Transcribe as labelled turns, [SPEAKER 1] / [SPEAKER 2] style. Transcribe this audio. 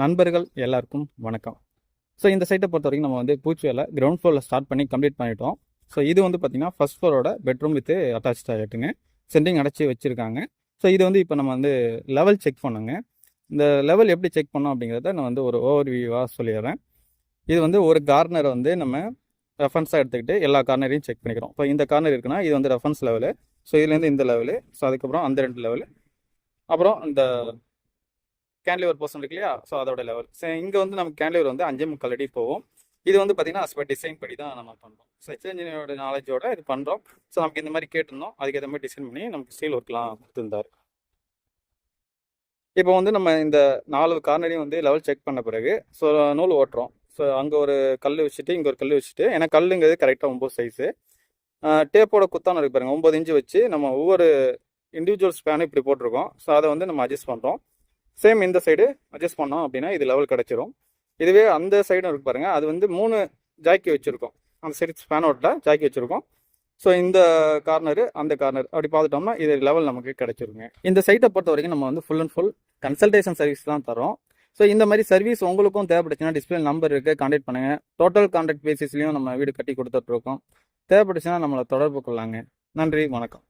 [SPEAKER 1] நண்பர்கள் எல்லாருக்கும் வணக்கம். ஸோ இந்த சைட்டை பொறுத்த வரைக்கும் நம்ம வந்து பூச்சி வேலை கிரவுண்ட் ஃப்ளோரில் ஸ்டார்ட் பண்ணி கம்ப்ளீட் பண்ணிட்டோம். ஸோ இது வந்து பார்த்தீங்கன்னா ஃபஸ்ட் ஃப்ளோரோட பெட்ரூம் வித்து அட்டாச் ஆகிட்டுங்க சென்டிங் அடைச்சி வச்சுருக்காங்க. ஸோ இது வந்து இப்போ நம்ம வந்து லெவல் செக் பண்ணுங்க. இந்த லெவல் எப்படி செக் பண்ணோம் அப்படிங்கிறத நான் வந்து ஒரு ஓவர் வியூவாக சொல்லிடுறேன். இது வந்து ஒரு கார்னரை வந்து நம்ம ரெஃபரன்ஸாக எடுத்துக்கிட்டு எல்லா கார்னரையும் செக் பண்ணிக்கிறோம். இப்போ இந்த கார்னர் இருக்குன்னா இது வந்து ரெஃபரன்ஸ் லெவலு ஸோ இதுலேருந்து இந்த லெவலு ஸோ அதுக்கப்புறம் அந்த ரெண்டு லெவலு அப்புறம் இந்த கேன்லிவர் போர்ஷன் இருக்கு இல்லையா? ஸோ அதோட லெவல் ஸோ இங்கே வந்து நமக்கு கேன்லிவர் வந்து அஞ்சே முக்கால் அடி போகும். இது வந்து பார்த்தீங்கன்னா அஸ்பெக்ட் டிசைன் படி தான் நம்ம பண்ணுறோம் ஸோ இன்ஜினியரோட நாலேஜோட இது பண்ணுறோம் ஸோ நமக்கு இந்த மாதிரி கேட்டிருந்தோம். அதுக்கேற்ற மாதிரி டிசைன் பண்ணி நமக்கு ஸ்டீல் ஒர்க்லாம் கொடுத்துருந்தாரு. இப்போ வந்து நம்ம இந்த நாலு கார்னரையும் வந்து லெவல் செக் பண்ண பிறகு ஸோ நூல் ஓட்டுறோம். ஸோ அங்கே ஒரு கல் வச்சுட்டு இங்கே ஒரு கல் வச்சுட்டு ஏன்னா கல்லுங்கிறது கரெக்டாக ஒம்பது சைஸு டேப்போட குத்தான இருக்கு பாருங்க ஒம்பது இன்ச்சு வச்சு நம்ம ஒவ்வொரு இண்டிவிஜுவல் ஸ்பேனும் இப்படி போட்டிருக்கோம். ஸோ அதை வந்து நம்ம அட்ஜஸ்ட் பண்ணுறோம் சேம் இந்த சைடு அட்ஜஸ்ட் பண்ணோம் அப்படின்னா இது லெவல் கிடச்சிரும். இதுவே அந்த சைடும் இருக்கு பாருங்கள் அது வந்து மூணு ஜாக்கி வச்சுருக்கோம். அந்த சைடு ஸ்பேனோட்டில் ஜாக்கி வச்சுருக்கோம். ஸோ இந்த கார்னரு அந்த கார்னர் அப்படி பார்த்துட்டோம்னா இது லெவல் நமக்கு கிடச்சிருங்க. இந்த சைட்டை பொறுத்த வரைக்கும் நம்ம வந்து full and full consultation service தான் தரோம். ஸோ இந்த மாதிரி சர்வீஸ் உங்களுக்கும் தேவைப்பட்டுச்சுன்னா டிஸ்பிளே நம்பர் இருக்குது காண்டக்ட் பண்ணுங்கள் டோட்டல் காண்டாக்ட் பேசிஸ்லையும் நம்ம வீடு கட்டி கொடுத்துட்ருக்கோம் தேவைப்பட்டுச்சுன்னா நம்மளை தொடர்பு கொள்ளாங்க. நன்றி. வணக்கம்.